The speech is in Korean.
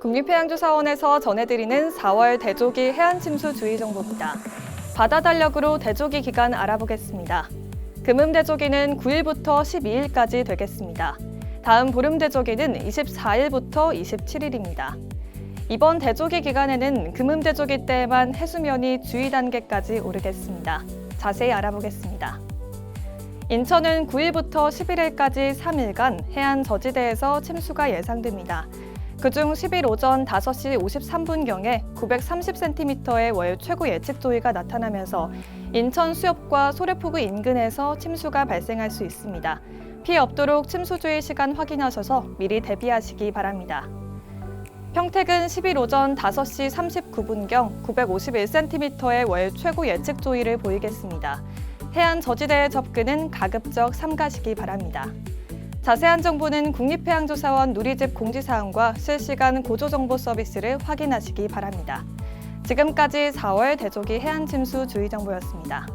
국립해양조사원에서 전해드리는 4월 대조기 해안침수 주의 정보입니다. 바다 달력으로 대조기 기간 알아보겠습니다. 금음 대조기는 9일부터 12일까지 되겠습니다. 다음 보름 대조기는 24일부터 27일입니다. 이번 대조기 기간에는 금음 대조기 때에만 해수면이 주의 단계까지 오르겠습니다. 자세히 알아보겠습니다. 인천은 9일부터 11일까지 3일간 해안 저지대에서 침수가 예상됩니다. 그중 10일 오전 5시 53분경에 930cm의 월 최고 예측 조위가 나타나면서 인천 수협과 소래포구 인근에서 침수가 발생할 수 있습니다. 피해 없도록 침수 주의 시간 확인하셔서 미리 대비하시기 바랍니다. 평택은 10일 오전 5시 39분경 951cm의 월 최고 예측 조위를 보이겠습니다. 해안 저지대의 접근은 가급적 삼가시기 바랍니다. 자세한 정보는 국립해양조사원 누리집 공지사항과 실시간 고조정보 서비스를 확인하시기 바랍니다. 지금까지 4월 대조기 해안침수 주의정보였습니다.